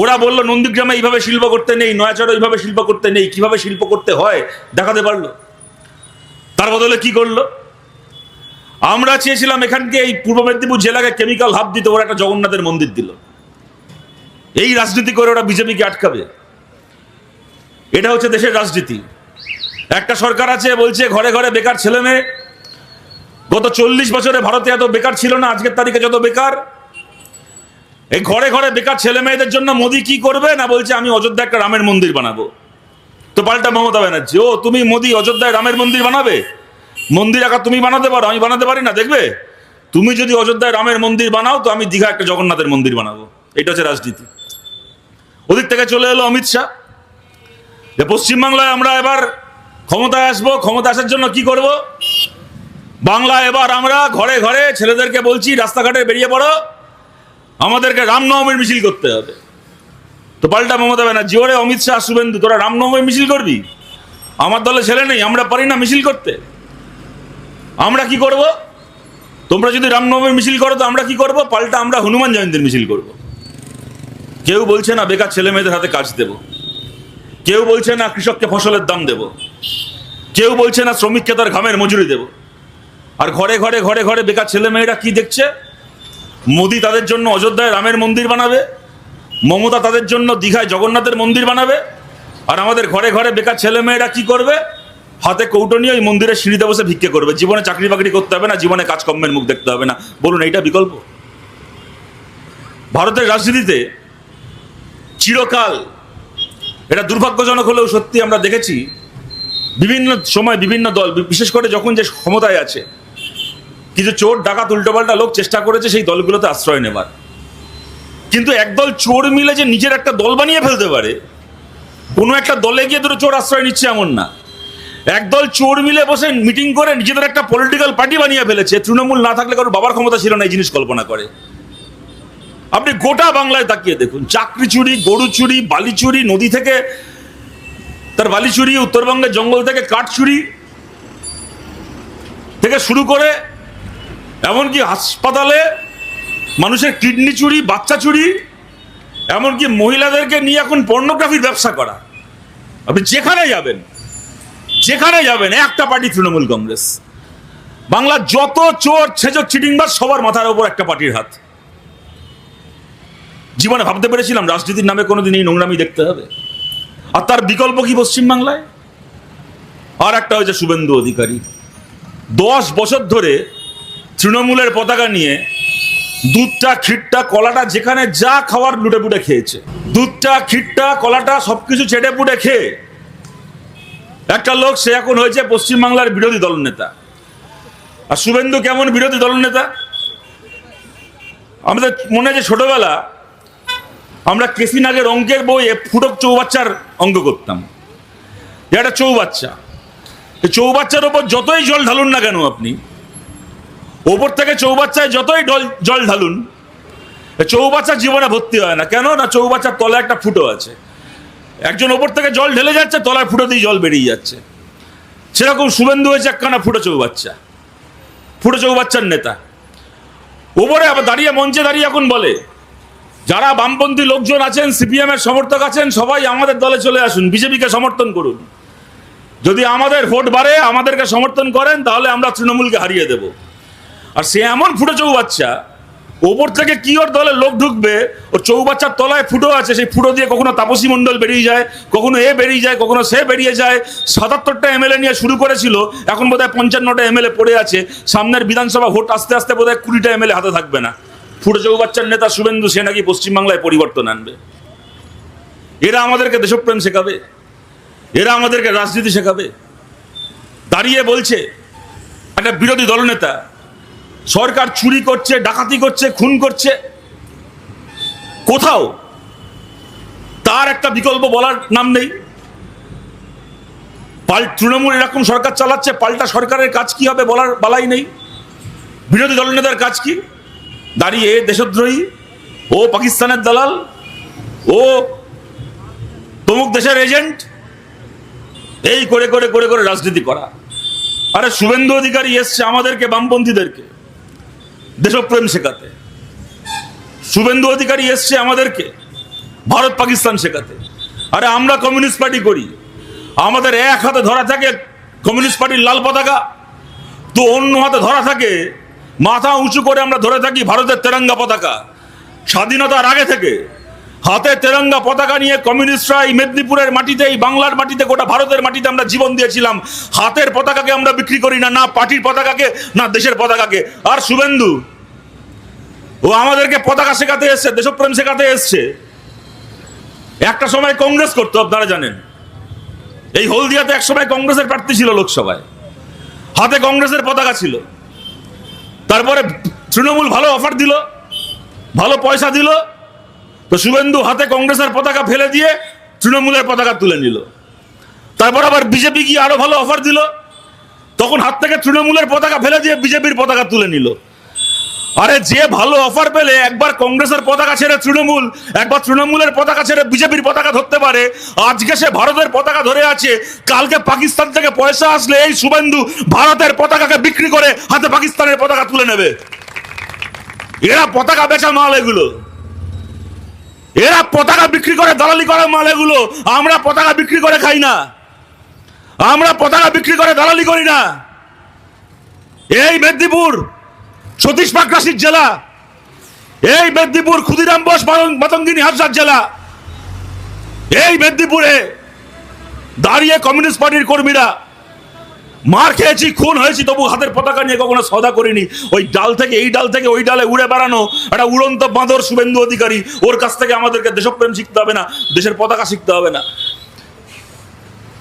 ওরা বলল, নন্দীগ্রামে এইভাবে শিল্প করতে নেই নয়াচড়ে ওইভাবে শিল্প করতে নেই, কীভাবে শিল্প করতে হয়? দেখাতে পারল। তার বদলে কি করল? আমরা চেয়েছিলাম এখানকে, এই পূর্ব মেদিনীপুর জেলাকে কেমিক্যাল হাব দিতে, ওরা একটা জগন্নাথের মন্দির দিল। এই রাজনীতি করে ওরা বিজেপিকে আটকাবে। এটা হচ্ছে দেশের রাজনীতি। একটা সরকার আছে, বলছে, ঘরে ঘরে বেকার ছেলে মেয়ে গত চল্লিশ বছরে ভারতে এত বেকার ছিল না, আজকের তারিখে যত বেকার এই ঘরে ঘরে বেকার ছেলে মেয়েদের জন্য মোদি কি করবে? না বলছে, আমি অযোধ্যা একটা রামের মন্দির বানাবো। তো পাল্টা মমতা ব্যানার্জি, ও, তুমি মোদি অযোধ্যায় রামের মন্দির বানাবে? মন্দির আঁকা তুমি বানাতে পারো, আমি বানাতে পারি না, দেখবে? তুমি যদি অযোধ্যায় রামের মন্দির বানাও, তো আমি দীঘা একটা জগন্নাথের মন্দির বানাবো। এটা হচ্ছে রাজনীতি। ওদিক থেকে চলে এলো অমিত শাহ। যে পশ্চিমবাংলায় আমরা এবার ক্ষমতায় আসব ক্ষমতা আসার জন্য কি করব? বাংলা এবার আমরা ঘরে ঘরে ছেলেদেরকে বলছি, রাস্তাঘাটে বেরিয়ে পড়ো। আমাদেরকে রামনবমীর মিছিল করতে হবে। তো পাল্টা মমতা ব্যানার্জি, ওরে অমিত শাহ, শুভেন্দু, তোরা রামনবমী মিছিল করবি? আমার দলে ছেলে নেই, আমরা পারি না মিছিল করতে। আমরা কি করব? তোমরা যদি রামনবমীর মিছিল করো, তো আমরা কি করব? পাল্টা আমরা হনুমান জয়ন্তীর মিছিল করব। কেউ বলছে না, বেকার ছেলে মেয়েদের হাতে কাজ দেব। কেউ বলছে না, কৃষককে ফসলের দাম দেব। কেউ বলছে না, শ্রমিককে তার ঘামের মজুরি দেব। আর ঘরে ঘরে ঘরে ঘরে বেকার ছেলে মেয়েরা কি দেখছে? মোদি তাদের জন্য অযোধ্যায় রামের মন্দির বানাবে, মমতা তাদের জন্য দীঘায় জগন্নাথের মন্দির বানাবে, আর আমাদের ঘরে ঘরে বেকার ছেলে মেয়েরা কি করবে? হাতে কৌটো নিয়ে ওই মন্দিরের সিঁড়িতে বসে ভিক্ষে করবে। জীবনে চাকরি বাকরি করতে হবে না, জীবনে কাজকর্মের মুখ দেখতে হবে না। বলুন, এইটা বিকল্প? ভারতের রাজনীতিতে চিরকাল এটা দুর্ভাগ্যজনক হলেও সত্যি আমরা দেখেছি, বিভিন্ন সময় বিভিন্ন দল, বিশেষ করে যখন যে ক্ষমতায় আছে কিছু চোর ডাকাত উল্টোপাল্টা লোক চেষ্টা করেছে সেই দলগুলোতে আশ্রয় নেবার। কিন্তু একদল চোর মিলে যে নিজের একটা দল বানিয়ে ফেলতে পারে, কোনো একটা দলে গিয়ে দুটো চোর আশ্রয় নিচ্ছে এমন না। একদল চোর মিলে বসে মিটিং করে নিজেদের একটা পলিটিক্যাল পার্টি বানিয়ে ফেলেছে, তৃণমূল না থাকলে কারোর বাবার ক্ষমতা ছিল না এই জিনিস কল্পনা করে। আপনি গোটা বাংলায় তাকিয়ে দেখুন, চাকরি চুরি, গরু চুরি, বালি চুরি, নদী থেকে তার বালি চুরি, উত্তরবঙ্গের জঙ্গল থেকে কাঠ চুরি থেকে শুরু করে এমনকি হাসপাতালে মানুষের কিডনি চুরি, বাচ্চা চুরি, এমনকি মহিলাদেরকে নিয়ে এখন পর্নোগ্রাফির ব্যবসা করা। আপনি যেখানে যাবেন যেখানে যাবেন, একটা পার্টি তৃণমূল কংগ্রেস। বাংলার যত চোর ছেচক চিটিংবাজ সবার মাথার উপর একটা পার্টির হাত। জীবনে ভাবতে পেরেছিলাম রাজনীতির নামে কোনোদিন এই নোংরামি দেখতে হবে। আর তার বিকল্প কি পশ্চিমবাংলায়? আর একটা হয়েছে শুভেন্দু অধিকারী। দশ বছর ধরে তৃণমূলের পতাকা নিয়ে দুধটা, ক্ষীরটা, কলাটা যেখানে যা খাওয়ার লুটে পুটে খেয়েছে। দুধটা, ক্ষীরটা, কলাটা সবকিছু চেটে পুটে খেয়ে একটা লোক, সে এখন হয়েছে পশ্চিমবাংলার বিরোধী দলনেতা। আর শুভেন্দু কেমন বিরোধী দলনেতা? আমাদের মনে আছে ছোটবেলা আমরা কেসি নাগের অঙ্কের বই ফুটক চৌবাচ্চার অঙ্ক করতাম। যে একটা চৌবাচ্চা। চৌবাচ্চার ওপর যতই জল ঢালুন না কেন আপনি ওপর থেকে চৌবাচ্চায় যতই জল ঢালুন চৌবাচ্চা জীবনে ভর্তি হয় না। কেন? না, চৌবাচ্চার তলায় একটা ফুটো আছে। একজন ওপর থেকে জল ঢেলে যাচ্ছে, তলায় ফুটো দিয়ে জল বেরিয়ে যাচ্ছে। সেরকম শুভেন্দু হয়েছে একখানা ফুটো চৌবাচ্চা। ফুটো চৌবাচ্চার নেতা। ওপরে আবার দাঁড়িয়ে মঞ্চে দাঁড়িয়ে এখন বলে, যারা বামপন্থী লোকজন আছেন সিপিএম এর সমর্থক আছেন, সবাই আমাদের দলে চলে আসুন, বিজেপিকে সমর্থন করুন। যদি আমাদের ভোট বাড়ে, আমাদেরকে সমর্থন করেন, তাহলে আমরা তৃণমূলকে হারিয়ে দেব। আর সে এমন ফুটো চৌবাচ্চা, ওপর থেকে কি ওর দলে লোক ঢুকবে ও চৌবাচ্চার তলায় ফুটো আছে, সেই ফুটো দিয়ে কখনো তাপসী মণ্ডল বেরিয়ে যায়, কখনো এ বেরিয়ে যায়, কখনো সে বেরিয়ে যায়। সাতাত্তরটা এমএলএ নিয়ে শুরু করেছিল, এখন বোধহয় পঞ্চান্নটা এমএলএ পড়ে আছে। সামনের বিধানসভা ভোট আস্তে আস্তে বোধহয় কুড়িটা এমএলএ হাতে থাকবে না। ফুটো চৌবাচ্চার নেতা শুভেন্দু সে নাকি পশ্চিমবাংলায় পরিবর্তন আনবে। এরা আমাদেরকে দেশপ্রেম শেখাবে, এরা আমাদেরকে রাজনীতি শেখাবে। দাঁড়িয়ে বলছে, একটা বিরোধী দলনেতা সরকার চুরি করছে, ডাকাতি করছে, খুন করছে। কোথাও তার একটা বিকল্প বলার নাম নেই। পাল তৃণমূল এরকম সরকার চালাচ্ছে, পাল্টা সরকারের কাজ কি হবে বলার বালাই নেই। বিরোধী দলনেতার কাজ কি? দাঁড়িয়ে দেশদ্রোহী, ও পাকিস্তানের দালাল, ও তমুক দেশের এজেন্ট, এই করে করে করে করে রাজনীতি করা। আরে শুভেন্দু অধিকারী এসছে আমাদেরকে, বামপন্থীদেরকে। দেশপ্রেম শেখাতে। শুভেন্দু অধিকারী এসছে আমাদেরকে, ভারত পাকিস্তান শেখাতে। আরে আমরা কমিউনিস্ট পার্টি করি। আমাদের এক হাতে ধরা থাকে কমিউনিস্ট পার্টির লাল পতাকা, তো অন্য হাতে ধরা থাকে, মাথা উঁচু করে আমরা ধরে থাকি ভারতের তেরঙ্গা পতাকা। স্বাধীনতার আগে থেকে হাতে তেরঙ্গা পতাকা নিয়ে কমিউনিস্টরা এই মেদিনীপুরের মাটিতে এই বাংলার মাটিতে, গোটা ভারতের মাটিতে আমরা জীবন দিয়েছিলাম। হাতের পতাকাকে আমরা বিক্রি করি না না পার্টির পতাকাকে, না দেশের পতাকাকে। আর শুভেন্দু, ও আমাদেরকে পতাকা শেখাতে এসছে, দেশপ্রেম শেখাতে এসছে। একটা সময় কংগ্রেস করতো, আপনারা জানেন। এই হলদিয়াতে এক সময় কংগ্রেসের প্রার্থী ছিল লোকসভায়। হাতে কংগ্রেসের পতাকা ছিল। তারপরে তৃণমূল ভালো অফার দিল, ভালো পয়সা দিল তো শুভেন্দু হাতে কংগ্রেসের পতাকা ফেলে দিয়ে তৃণমূলের পতাকা তুলে নিল। তারপর আবার বিজেপি গিয়ে আরও ভালো অফার দিল। তখন হাত থেকে তৃণমূলের পতাকা ফেলে দিয়ে বিজেপির পতাকা তুলে নিল। আরে যে ভালো অফার পেলে একবার কংগ্রেসের পতাকা ছেড়ে তৃণমূল, একবার তৃণমূলের পতাকা ছেড়ে বিজেপির পতাকা ধরতে পারে। আজকে সে ভারতের পতাকা ধরে আছে। কালকে পাকিস্তান থেকে পয়সা আসলে এই শুভেন্দু ভারতের পতাকাকে বিক্রি করে হাতে পাকিস্তানের পতাকা তুলে নেবে। এরা পতাকা বেচা মাল এগুলো। এরা পতাকা বিক্রি করে, দালালি করে মাল এগুলো আমরা পতাকা বিক্রি করে খাই না। আমরা পতাকা বিক্রি করে, দালালি করি না। এই মেদিনীপুর, সতীশ পাকরাশির জেলা। এই মেদিনীপুর, ক্ষুদিরাম বোস মাতং- মাতঙ্গিনী হাফসার জেলা। এই মেদিনীপুরে দাঁড়িয়ে কমিউনিস্ট পার্টির কর্মীরা মার খেয়েছি, খুন হয়েছি, তবু হাতের পতাকা নিয়ে কখনো সদা করিনি। ওই ডাল থেকে, এই ডাল থেকে ওই ডালে উড়ে বেড়ানো একটা উড়ন্ত বাঁদর শুভেন্দু অধিকারী, ওর কাছ থেকে আমাদেরকে দেশপ্রেম শিখতে হবে না, দেশের পতাকা শিখতে হবে না।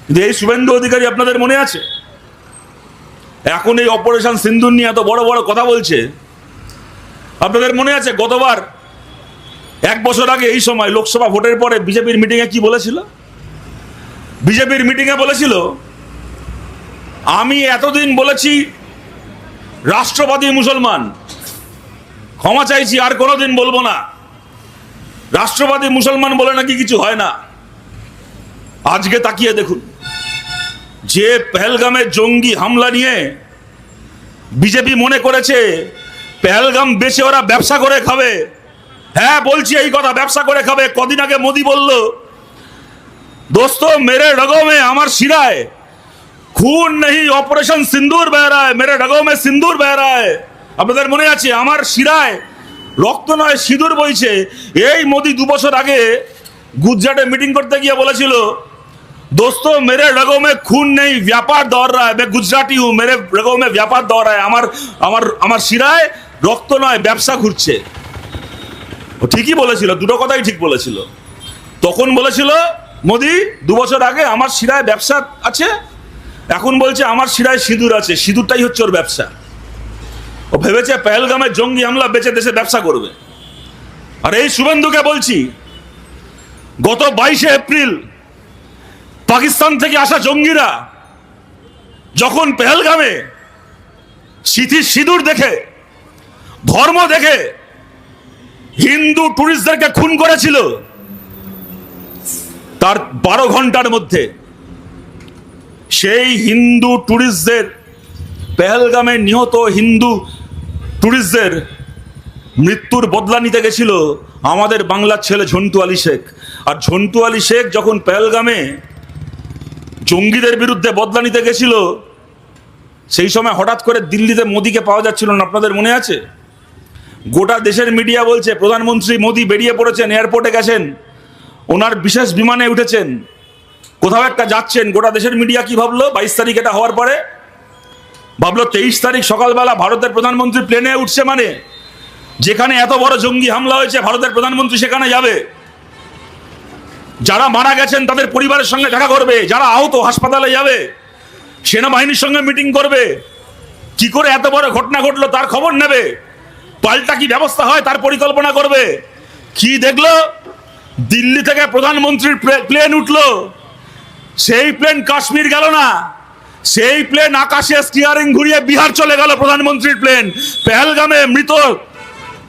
কিন্তু এই শুভেন্দু অধিকারী আপনাদের মনে আছে? এখন এই অপারেশন সিন্ধুর নিয়ে এত বড় বড় কথা বলছে। আপনাদের মনে আছে, গতবার এক বছর আগে এই সময় লোকসভা ভোটের পরে বিজেপির মিটিংয়ে কি বলেছিল? বিজেপির মিটিংয়ে বলেছিল আমি এতদিন বলেছি, রাষ্ট্রবাদী মুসলমান। ক্ষমা চাইছি, আর কোনোদিন বলব না। রাষ্ট্রবাদী মুসলমান বলে নাকি কিছু হয় না। আজকে তাকিয়ে দেখুন, যে পেহেলগামে জঙ্গি হামলা নিয়ে বিজেপি মনে করেছে, পেহেলগাম বেচে ওরা ব্যবসা করে খাবে। হ্যাঁ বলছি এই কথা, ব্যবসা করে খাবে। কদিন আগে মোদি বলল, দোস্ত, মেরে রগো মে আমার শিরায়। খুন নেই, অপারেশন সিন্দুর বেহ রায় মেরে ডাগমে সিন্দুর বেহ রায় আপনাদের মনে আছে, আমার শিরায় রক্ত নয়, সিঁদুর বইছে। এই মোদি দু বছর আগে গুজরাটে মিটিং করতে গিয়ে বলেছিল, দোস্ত, মেরে রগো মে খুন নেই, ব্যাপার দৌড় রা মে গুজরাটি হু মেরে রগো মে ব্যাপার দৌড় রা আমার আমার আমার শিরায় রক্ত নয়, ব্যবসা ঘুরছে। ও ঠিকই বলেছিল, দুটো কথাই ঠিক বলেছিল। তখন বলেছিল, মোদি, দু বছর আগে আমার শিরায় ব্যবসা আছে এখন বলছে, আমার শিরায় সিঁদুর আছে, সিঁদুরটাই হচ্ছে ওর ব্যবসা। ও ভেবেছে পেহেলগামে জঙ্গি হামলা বেঁচে দেশে ব্যবসা করবে। আর এই শুভেন্দুকে বলছি, গত বাইশে এপ্রিল পাকিস্তান থেকে আসা জঙ্গিরা যখন পেহেলগামে সিথির সিঁদুর দেখে, ধর্ম দেখে হিন্দু টুরিস্টদেরকে খুন করেছিল, তার বারো ঘণ্টার মধ্যে সেই হিন্দু ট্যুরিস্টদের পেহেলগামে নিহত হিন্দু ট্যুরিস্টদের মৃত্যুর বদলা নিতে গেছিল আমাদের বাংলার ছেলে ঝন্টু আলী শেখ। আর ঝন্টু আলী শেখ যখন পেহেলগামে জঙ্গিদের বিরুদ্ধে বদলা নিতে গেছিল, সেই সময় হঠাৎ করে দিল্লিতে মোদিকে পাওয়া যাচ্ছিল না, আপনাদের মনে আছে? গোটা দেশের মিডিয়া বলছে, প্রধানমন্ত্রী মোদি বেরিয়ে পড়েছেন, এয়ারপোর্টে গেছেন, ওনার বিশেষ বিমানে উঠেছেন কোথাও একটা যাচ্ছেন, গোটা দেশের মিডিয়া কি ভাবলো? বাইশ তারিখ এটা হওয়ার পরে? ভাবলো তেইশ তারিখ সকালবেলা ভারতের প্রধানমন্ত্রী প্লেনে উঠছে মানে? যেখানে এত বড় জঙ্গি হামলা হয়েছে, ভারতের প্রধানমন্ত্রী সেখানে যাবে? যারা মারা গেছেন, তাদের পরিবারের সঙ্গে দেখা করবে। যারা আহত, হাসপাতালে যাবে। সেনাবাহিনীর সঙ্গে মিটিং করবে। কি করে এত বড় ঘটনা ঘটলো, তার খবর নেবে? পাল্টা কি ব্যবস্থা হয়, তার পরিকল্পনা করবে? কি দেখল? দিল্লি থেকে প্রধানমন্ত্রীর প্লেন উঠল। সেই প্লেন কাশ্মীর গেল না। সেই প্লেন আকাশে স্টিয়ারিং ঘুরিয়ে বিহার চলে গেল প্রধানমন্ত্রীর প্লেন পেহেলগামে মৃত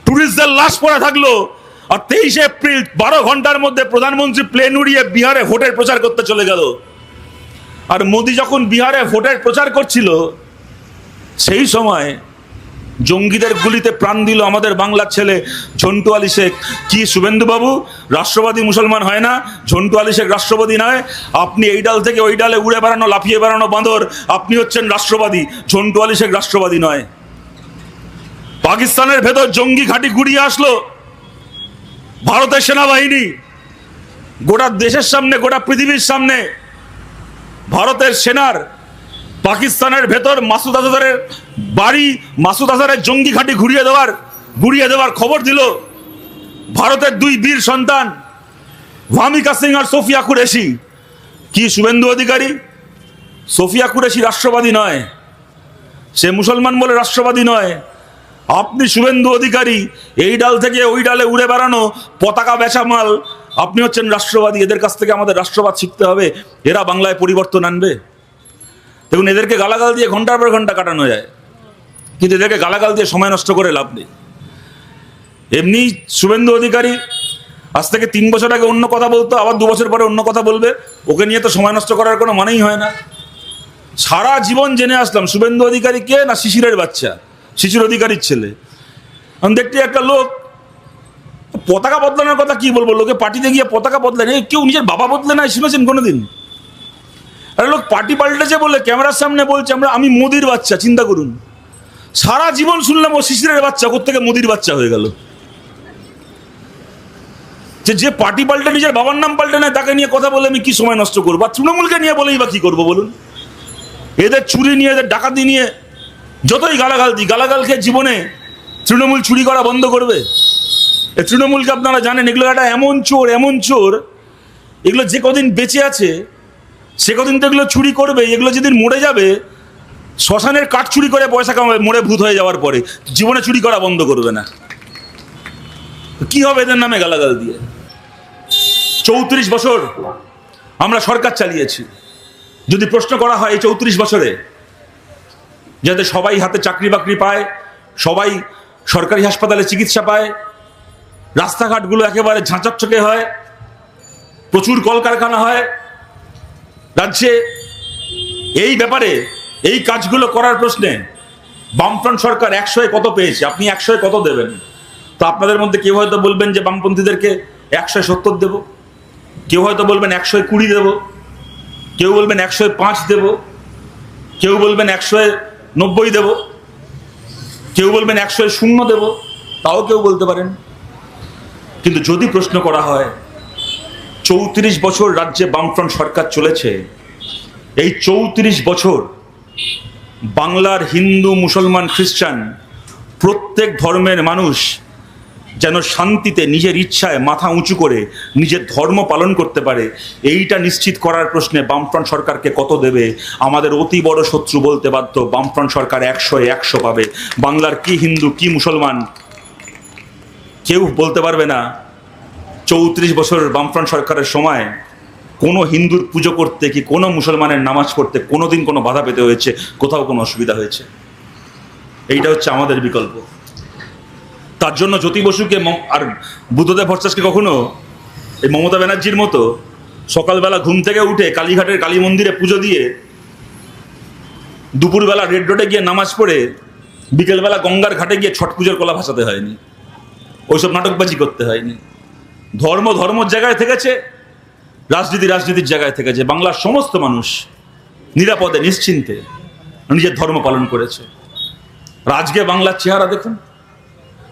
টুরিস্টদের লাশ পড়ে থাকল। আর তেইশে এপ্রিল, বারো ঘণ্টার মধ্যে প্রধানমন্ত্রী প্লেন উড়িয়ে বিহারে ভোটের প্রচার করতে চলে গেল। আর মোদি যখন বিহারে ভোটের প্রচার করছিল, সেই সময় জঙ্গিদের গুলিতে প্রাণ দিল আমাদের বাংলার ছেলে ঝন্টু আলী শেখ। কি শুভেন্দুবাবু? রাষ্ট্রবাদী মুসলমান হয় না? ঝন্টু আলী শেখ রাষ্ট্রবাদী নয়। আপনি এই ডাল থেকে ওই ডালে উড়ে বেড়ানো, লাফিয়ে বেড়ানো বাঁদর, আপনি হচ্ছেন রাষ্ট্রবাদী। ঝন্টু আলী শেখ রাষ্ট্রবাদী নয়। পাকিস্তানের ভেতর জঙ্গি ঘাঁটি ঘুরিয়ে আসলো। ভারতের সেনাবাহিনী। গোটা দেশের সামনে, গোটা পৃথিবীর সামনে ভারতের সেনার পাকিস্তানের ভেতর মাসুদ আজহারের বাড়ি, মাসুদ আজহারের জঙ্গি ঘাঁটি ঘুরিয়ে দেওয়ার ঘুরিয়ে দেওয়ার খবর দিল ভারতের দুই বীর সন্তান, ভামিকা সিং আর সোফিয়া কুরেশি। কি শুভেন্দু অধিকারী? সোফিয়া কুরেশি রাষ্ট্রবাদী নয়। সে মুসলমান বলে রাষ্ট্রবাদী নয়। আপনি শুভেন্দু অধিকারী, এই ডাল থেকে ওই ডালে উড়ে বেড়ানো পতাকা বেচা মাল, আপনি হচ্ছেন রাষ্ট্রবাদী। এদের কাছ থেকে আমাদের রাষ্ট্রবাদ শিখতে হবে। এরা বাংলায় পরিবর্তন আনবে। দেখুন, এদেরকে গালাগাল দিয়ে ঘণ্টার পর ঘণ্টা কাটানো যায়। কিন্তু এদেরকে গালাগাল দিয়ে সময় নষ্ট করে লাভ নেই। এমনি শুভেন্দু অধিকারী আজ থেকে তিন বছর আগে অন্য কথা বলতো, আবার দু বছর পরে অন্য কথা বলবে। ওকে নিয়ে তো সময় নষ্ট করার কোনো মানেই হয় না। সারা জীবন জেনে আসলাম, শুভেন্দু অধিকারী কে না শিশিরের বাচ্চা, শিশির অধিকারীর ছেলে। আমি দেখতে একটা লোক, পতাকা বদলানোর কথা কি বলব? লোকে পার্টিতে গিয়ে পতাকা বদলায়। কেউ নিজের বাবা বদলে নাই, শুনেছেন কোনোদিন? আরে লোক পার্টি পাল্টেছে বলে ক্যামেরার সামনে বলছে, আমরা আমি মোদির বাচ্চা, চিন্তা করুন। সারা জীবন শুনলাম, ও শিশিরের বাচ্চা থেকে মোদির বাচ্চা হয়ে গেল। যে যে পার্টি পাল্টে নিজের বাবার নাম পাল্টে নেয়, তাকে নিয়ে কথা বলে আমি কি সময় নষ্ট করব? আর তৃণমূলকে নিয়ে বলেই বা কি করব বলুন? এদের চুরি নিয়ে, এদের ডাকাতি নিয়ে যতই গালাগাল দিই, গালাগাল খেয়ে জীবনে তৃণমূল চুরি করা বন্ধ করবে? এ তৃণমূলকে আপনারা জানেন, এগুলো একটা এমন চোর এমন চোর, এগুলো যে কদিন বেঁচে আছে সে কদিন তো এগুলো চুরি করবে, এগুলো যেদিন মরে যাবে, শ্মশানের কাঠ চুরি করে পয়সা কামাবে, মরে ভূত হয়ে যাওয়ার পরে। জীবনে চুরি করা বন্ধ করবে না। কি হবে এদের নামে গালাগাল দিয়ে? চৌত্রিশ বছর আমরা সরকার চালিয়েছি। যদি প্রশ্ন করা হয় এই চৌত্রিশ বছরে, যাতে সবাই হাতে চাকরি বাকরি পায়, সবাই সরকারি হাসপাতালে চিকিৎসা পায়, রাস্তাঘাটগুলো একেবারে ঝাঁচকচকে হয়, প্রচুর কলকারখানা হয় রাজ্যে এই ব্যাপারে, এই কাজগুলো করার প্রশ্নে বামফ্রন্ট সরকার একশোয় কত পেয়েছে? আপনি একশোয় কত দেবেন? তো আপনাদের মধ্যে কেউ হয়তো বলবেন যে বামপন্থীদেরকে একশোয় সত্তর দেব। কেউ হয়তো বলবেন একশোয় কুড়ি দেব। কেউ বলবেন একশোয় পাঁচ দেব। কেউ বলবেন একশোয় নব্বই দেব। কেউ বলবেন একশোয় শূন্য দেব। তাও কেউ বলতে পারেন। কিন্তু যদি প্রশ্ন করা হয় চৌত্রিশ বছর রাজ্যে বামফ্রন্ট সরকার চলেছে। এই চৌত্রিশ বছর বাংলার হিন্দু, মুসলমান, খ্রিস্টান প্রত্যেক ধর্মের মানুষ যেন শান্তিতে নিজের ইচ্ছায় মাথা উঁচু করে নিজের ধর্ম পালন করতে পারে, এইটা নিশ্চিত করার প্রশ্নে বামফ্রন্ট সরকারকে কত দেবে? আমাদের অতি বড় শত্রু বলতে বাধ্য, বামফ্রন্ট সরকার একশো একশো পাবে। বাংলার কি হিন্দু, কি মুসলমান, কেউ বলতে পারবে না। চৌত্রিশ বছর বামফ্রন্ট সরকারের সময় কোনো হিন্দুর পুজো করতে কি কোনো মুসলমানের নামাজ পড়তে কোনো দিন কোনো বাধা পেতে হয়েছে? কোথাও কোনো অসুবিধা হয়েছে? এইটা হচ্ছে আমাদের বিকল্প। তার জন্য জ্যোতি বসুকে আর বুদ্ধদেব ভট্টাচার্যকে কখনো, এই মমতা ব্যানার্জির মতো সকালবেলা ঘুম থেকে উঠে কালীঘাটের কালী মন্দিরে পুজো দিয়ে দুপুরবেলা রেড রোডে গিয়ে নামাজ পড়ে বিকেলবেলা গঙ্গার ঘাটে গিয়ে ছট পুজোর কলা ভাসাতে হয়নি। ওইসব নাটকবাজি করতে হয়নি। ধর্ম ধর্মর জায়গায় থেকেছে, রাজনীতি রাজনীতির জায়গায় থেকেছে। বাংলার সমস্ত মানুষ নিরাপদে, নিশ্চিন্তে নিজের ধর্ম পালন করেছে। রাজকে বাংলার চেহারা দেখুন,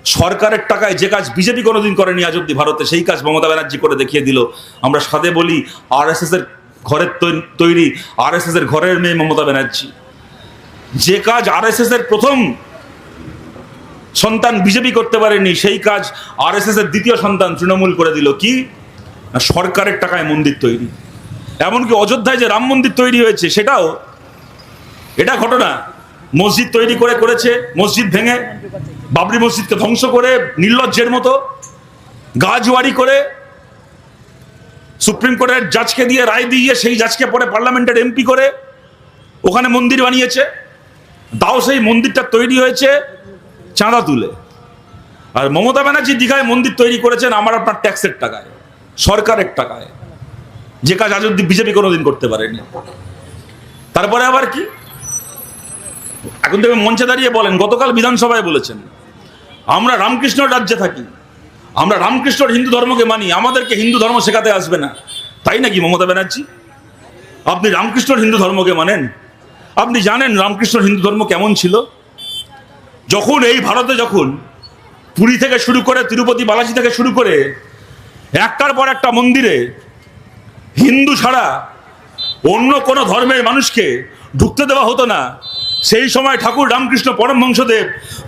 সরকারের টাকায় যে কাজ বিজেপি কোনোদিন করেনি আজ অব্দি ভারতে, সেই কাজ মমতা ব্যানার্জি করে দেখিয়ে দিল। আমরা সাদে বলি আর এর ঘরের তৈরি আর এস এর ঘরের মেয়ে মমতা ব্যানার্জি। যে কাজ আর এর প্রথম সন্তান বিজেপি করতে পারেনি, সেই কাজ আর এর দ্বিতীয় সন্তান তৃণমূল করে দিল। কি? সরকারের টাকায় মন্দির তৈরি। এমনকি অযোধ্যায় যে রাম মন্দির তৈরি হয়েছে, সেটাও এটা ঘটনা। মসজিদ তৈরি করে করেছে, মসজিদ ভেঙে বাবরি মসজিদকে ধ্বংস করে নির্লজ্জের মতো গাজওয়ারি করে সুপ্রিম কোর্টের জাজকে দিয়ে, রায় দিয়ে, সেই জাজকে পরে পার্লামেন্টের এমপি করে ওখানে মন্দির বানিয়েছে। তাও সেই মন্দিরটা তৈরি হয়েছে। চাঁদা তুলে। আর মমতা ব্যানার্জি দীঘায় মন্দির তৈরি করেছেন আমার আপনার ট্যাক্সের টাকায়, সরকারের টাকায়। যে কাজ আজ অব্দি বিজেপি কোনোদিন করতে পারেনি। তারপরে আবার কি? এখন থেকে মঞ্চে দাঁড়িয়ে বলেন, গতকাল বিধানসভায় বলেছেন, আমরা রামকৃষ্ণ রাজ্যে থাকি, আমরা রামকৃষ্ণর হিন্দু ধর্মকে মানি, আমাদেরকে হিন্দু ধর্ম শেখাতে আসবে না। তাই নাকি মমতা ব্যানার্জি? আপনি রামকৃষ্ণর হিন্দু ধর্মকে মানেন? আপনি জানেন রামকৃষ্ণর হিন্দু ধর্ম কেমন ছিল? যখন এই ভারতে যখন পুরী থেকে শুরু করে তিরুপতি, বালাজি থেকে শুরু করে একটার পর একটা মন্দিরে হিন্দু ছাড়া অন্য কোনো ধর্মের মানুষকে ঢুকতে দেওয়া হতো না, সেই সময় ঠাকুর রামকৃষ্ণ পরমহংসদেব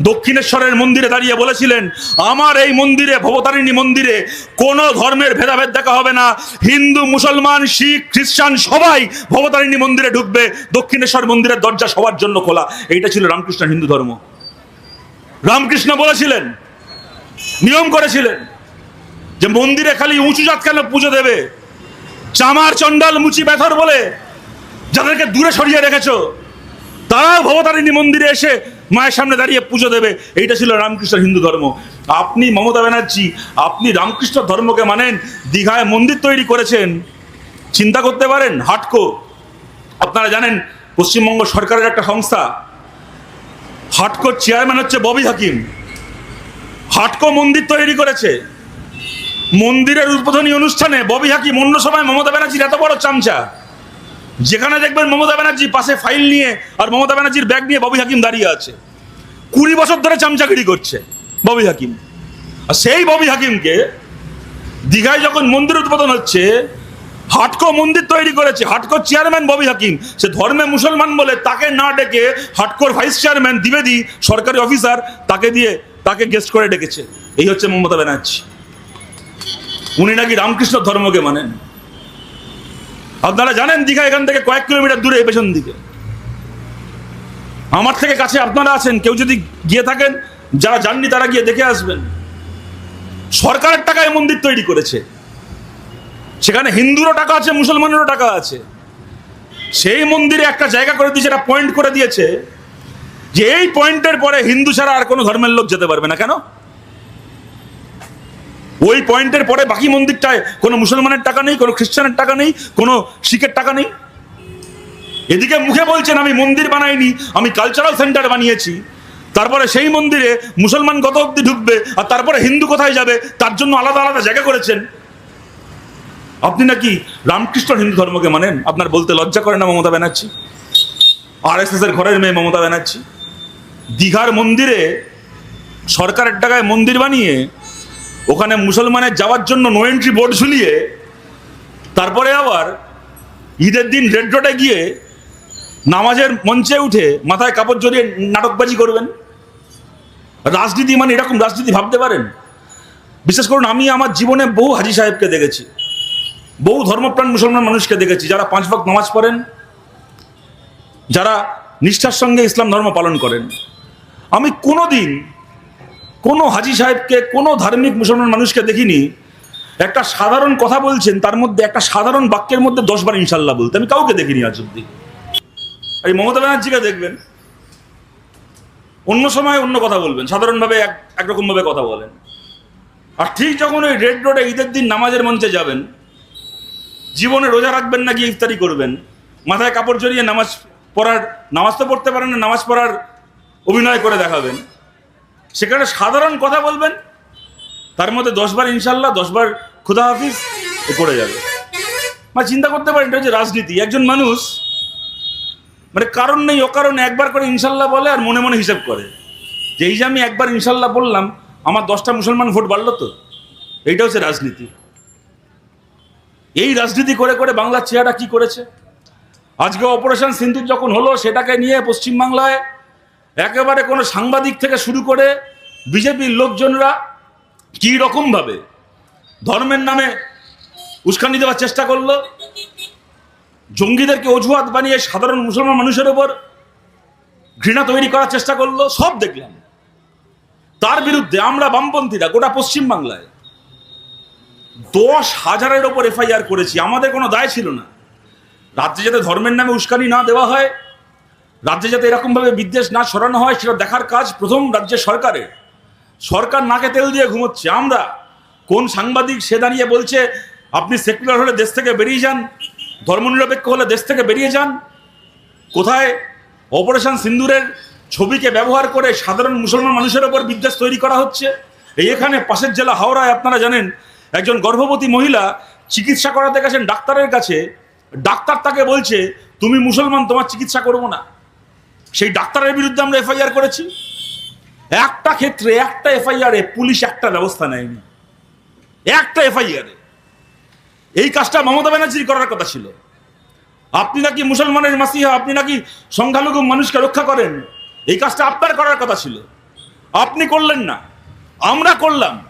দক্ষিণেশ্বরের মন্দিরে দাঁড়িয়ে বলেছিলেন, আমার এই মন্দিরে, ভবতারিণী মন্দিরে কোনো ধর্মের ভেদাভেদ দেখা হবে না। হিন্দু, মুসলমান, শিখ, খ্রিস্টান সবাই ভবতারিণী মন্দিরে ঢুকবে। দক্ষিণেশ্বর মন্দিরের দরজা সবার জন্য খোলা। এইটা ছিল রামকৃষ্ণ হিন্দু ধর্ম। রামকৃষ্ণ বলেছিলেন, নিয়ম করেছিলেন যে মন্দিরে খালি উঁচু জাত কেন পুজো দেবে? চামার চণ্ডাল মুচি ব্যথর বলে যাদেরকে দূরে সরিয়ে রেখেছো, তারাও ভবতারিণী মন্দিরে এসে মায়ের সামনে দাঁড়িয়ে পুজো দেবে। এইটা ছিল রামকৃষ্ণ হিন্দু ধর্ম। আপনি মমতা ব্যানার্জি, আপনি রামকৃষ্ণ ধর্মকে মানেন, দীঘায় মন্দির তৈরি করেছেন। চিন্তা করতে পারেন? হাটকো। আপনারা জানেন, পশ্চিমবঙ্গ সরকারের একটা সংস্থা হাটকোর চেয়ারম্যান হচ্ছে ববি হাকিম। হাটকো মন্দির তৈরি করেছে। মন্দিরের উদ্বোধনী অনুষ্ঠানে ববি হাকিম অন্য সময় মমতা ব্যানার্জির এত বড় চামচা। যেখানে দেখবেন মমতা ব্যানার্জি পাশে ফাইল নিয়ে আর মমতা ব্যানার্জির ব্যাগ নিয়ে ববি হাকিম দাঁড়িয়ে আছে। কুড়ি বছর ধরে চামচাগিরি করছে ববি হাকিম। আর সেই ববি হাকিমকে দীঘায় যখন মন্দির উদ্বোধন হচ্ছে হাটকো মন্দির তৈরি করেছে হাটকোর চেয়ারম্যান ববি হাকিম। সে ধর্মে মুসলমান বলে তাকে না ডেকে হাটকোর ভাইস চেয়ারম্যান দ্বিবেদী সরকারি অফিসার তাকে দিয়ে তাকে গেস্ট করে ডেকেছে। এই হচ্ছে মমতা ব্যানার্জি। উনি নাকি রামকৃষ্ণ ধর্মকে মানেন। আপনারা জানেন দীঘা এখান থেকে কয়েক কিলোমিটার দূরে পেছন দিকে। আমার থেকে কাছে আপনারা আছেন, কেউ যদি গিয়ে থাকেন, যারা যাননি তারা গিয়ে দেখে আসবেন। সরকারের টাকায় মন্দির তৈরি করেছে। সেখানে হিন্দুরও টাকা আছে, মুসলমানেরও টাকা আছে। সেই মন্দিরে একটা জায়গা করে দিয়েছে, একটা পয়েন্ট করে দিয়েছে যে এই পয়েন্টের পরে হিন্দু ছাড়া আর কোনো ধর্মের লোক যেতে পারবে না। কেন? ওই পয়েন্টের পরে বাকি মন্দিরটায় কোনো মুসলমানের টাকা নেই, কোনো খ্রিস্টানের টাকা নেই, কোনো শিখের টাকা নেই। এদিকে মুখে বলছেন, আমি মন্দির বানাইনি, আমি কালচারাল সেন্টার বানিয়েছি। তারপরে সেই মন্দিরে মুসলমান কত অব্দি ঢুকবে, আর তারপরে হিন্দু কোথায় যাবে, তার জন্য আলাদা আলাদা জায়গা করেছেন। আপনি নাকি রামকৃষ্ণ হিন্দু ধর্মকে মানেন? আপনার বলতে লজ্জা করে না মমতা ব্যানার্জি? আর এস এর ঘরের মেয়ে মমতা ব্যানার্জি। দীঘার মন্দিরে সরকারের টাকায় মন্দির বানিয়ে ওখানে মুসলমানের যাওয়ার জন্য নো এন্ট্রি বোর্ড ঝুলিয়ে তারপরে আবার ঈদের দিন রেড রোডে গিয়ে নামাজের মঞ্চে উঠে মাথায় কাপড় জড়িয়ে নাটকবাজি করবেন। রাজনীতি মানে এরকম রাজনীতি ভাবতে পারেন? বিশেষ করুন, আমি আমার জীবনে বহু হাজি সাহেবকে দেখেছি। বহু ধর্মপ্রাণ মুসলমান মানুষকে দেখেছি, যারা পাঁচ ভাগ নামাজ পড়েন, যারা নিষ্ঠার সঙ্গে ইসলাম ধর্ম পালন করেন। আমি কোনো দিন কোনো হাজি সাহেবকে, কোনো ধার্মিক মুসলমান মানুষকে দেখিনি, একটা সাধারণ কথা বলছেন, তার মধ্যে একটা সাধারণ বাক্যের মধ্যে দশবার ইনশাল্লাহ বলতে। আমি কাউকে দেখিনি আজ অব্দি এই মমতা ব্যানার্জিকে দেখবেন, অন্য সময় অন্য কথা বলবেন, সাধারণভাবে এক একরকমভাবে কথা বলেন। আর ঠিক যখন ওই রেড রোডে ঈদের দিন নামাজের মঞ্চে যাবেন জীবনে রোজা রাখবেন না গিয়ে ইফতারি করবেন? মাথায় কাপড় জড়িয়ে নামাজ পড়ার, নামাজ তো পড়তে পারেন না, নামাজ পড়ার অভিনয় করে দেখাবেন। সেখানে সাধারণ কথা বলবেন, তার মধ্যে দশবার ইনশাল্লাহ দশবার খুদা হাফিজ করে যাবে। মানে চিন্তা করতে পারেন, এটা হচ্ছে রাজনীতি। একজন মানুষ মানে কারণ নেই, অকারণে একবার করে ইনশাল্লাহ বলে আর মনে মনে হিসাব করে। যে এই যে আমি একবার ইনশাল্লাহ বললাম, আমার দশটা মুসলমান ভোট বাড়লো তো? এইটা হচ্ছে রাজনীতি। এই রাজনীতি করে করে বাংলার চেহারা কি করেছে? আজকে অপারেশন সিন্ধুর যখন হলো, সেটাকে নিয়ে পশ্চিমবাংলায় একেবারে কোনো সাংবাদিক থেকে শুরু করে বিজেপির লোকজনরা কী রকমভাবে ধর্মের নামে উস্কানি দেওয়ার চেষ্টা করল, জঙ্গিদেরকে অজুহাত বানিয়ে সাধারণ মুসলমান মানুষের ওপর ঘৃণা তৈরি করার চেষ্টা করল, সব দেখলাম। তার বিরুদ্ধে আমরা বামপন্থীরা গোটা পশ্চিমবাংলায় দশ হাজারের ওপর এফআইআর করেছি, আমাদের কোনো দায় ছিল না। রাজ্যে যাতে ধর্মের নামে উস্কানি না দেওয়া হয়, রাজ্যে যাতে এরকমভাবে বিদ্বেষ না ছড়ানো হয়, সেটা দেখার কাজ প্রথম রাজ্যের সরকারের। সরকার নাকে তেল দিয়ে ঘুমোচ্ছে। আমরা কোন সাংবাদিক সে দাঁড়িয়ে বলছে, আপনি সেকুলার হলে দেশ থেকে বেরিয়ে যান, ধর্মনিরপেক্ষ হলে দেশ থেকে বেরিয়ে যান। কোথায়? অপারেশন সিন্দুরের ছবিকে ব্যবহার করে সাধারণ মুসলমান মানুষের ওপর বিদ্বেষ তৈরি করা হচ্ছে। এই এখানে পাশের জেলা হাওড়ায়, আপনারা জানেন একজন গর্ভবতী মহিলা চিকিৎসা করাতে গেছেন ডাক্তারের কাছে, ডাক্তার তাকে বলছে, তুমি মুসলমান, তোমার চিকিৎসা করব না। সেই ডাক্তারের বিরুদ্ধে আমরা এফআইআর করেছি। একটা ক্ষেত্রে একটা এফআইআরে পুলিশ একটা ব্যবস্থা নেয়নি। একটা এফআইআরে। এই কাজটা মমতা ব্যানার্জির করার কথা ছিল। আপনি নাকি মুসলমানের মাসিহা, আপনি নাকি সংখ্যালঘু মানুষকে রক্ষা করেন? এই কাজটা আপনার করার কথা ছিল। আপনি করলেন না। আমরা করলাম।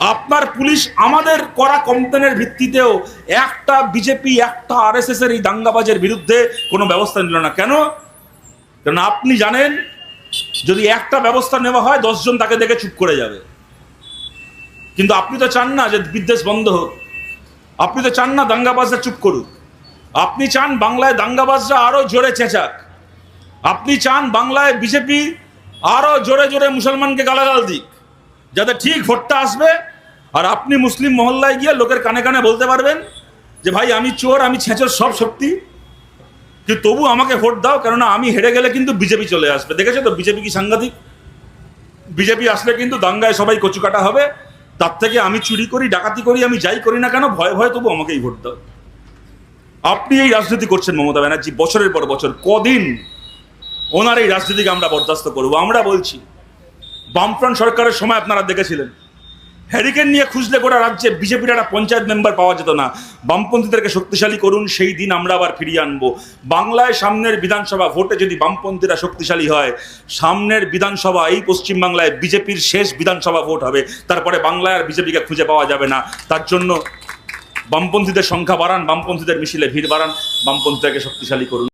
আপনার পুলিশ আমাদের করা কমপ্লেনের ভিত্তিতেও একটা বিজেপি একটা আরএসএস এর এই দাঙ্গাবাজের বিরুদ্ধে কোনো ব্যবস্থা নিল না। কেন? কারণ আপনি জানেন, যদি একটা ব্যবস্থা নেওয়া হয় দশজন তাকে দেখে চুপ করে যাবে। কিন্তু আপনি তো চান না যে বিদ্বেষ বন্ধ হোক। আপনি তো চান না দাঙ্গাবাজরা চুপ করুক। আপনি চান বাংলায় দাঙ্গাবাজরা আরও জোরে চেঁচাক। আপনি চান বাংলায় বিজেপি আরও জোরে জোরে মুসলমানকে গালাগাল দিক। যাতে ঠিক ভোটটা আসবে। আর আপনি মুসলিম মহল্লায় গিয়ে লোকের কানে কানে বলতে পারবেন যে, ভাই, আমি চোর, আমি ছেঁচোর, সব শক্তি যে, তবু আমাকে ভোট দাও, কেননা আমি হেরে গেলে কিন্তু বিজেপি চলে আসবে। দেখেছ তো, বিজেপি কি সাংঘাতিক? বিজেপি আসলে কিন্তু দাঙ্গায় সবাই কচুকাটা হবে। তার থেকে আমি চুরি করি, ডাকাতি করি, আমি যাই করি না কেন, ভয়ে ভয়ে তবু আমাকেই ভোট দাও। আপনি এই রাজনীতি করছেন মমতা ব্যানার্জি, বছরের পর বছর, কদিন ওনার এই রাজনীতিকে আমরা বরদাস্ত করব? আমরা বলছি বামফ্রন্ট সরকারের সময় আপনারা দেখেছিলেন। হ্যারিকেন নিয়ে খুঁজলে গোটা রাজ্যে বিজেপির একটা পঞ্চায়েত মেম্বার পাওয়া যেত না। বামপন্থীদেরকে শক্তিশালী করুন, সেই দিন আমরা আবার ফিরিয়ে আনব। বাংলায় সামনের বিধানসভা ভোটে যদি বামপন্থীরা শক্তিশালী হয়, সামনের বিধানসভা, এই পশ্চিমবাংলায় বিজেপির শেষ বিধানসভা ভোট হবে। তারপরে বাংলায় আর বিজেপিকে খুঁজে পাওয়া যাবে না। তার জন্য বামপন্থীদের সংখ্যা বাড়ান, বামপন্থীদের মিছিলে ভিড় বাড়ান, বামপন্থীদেরকে শক্তিশালী করুন।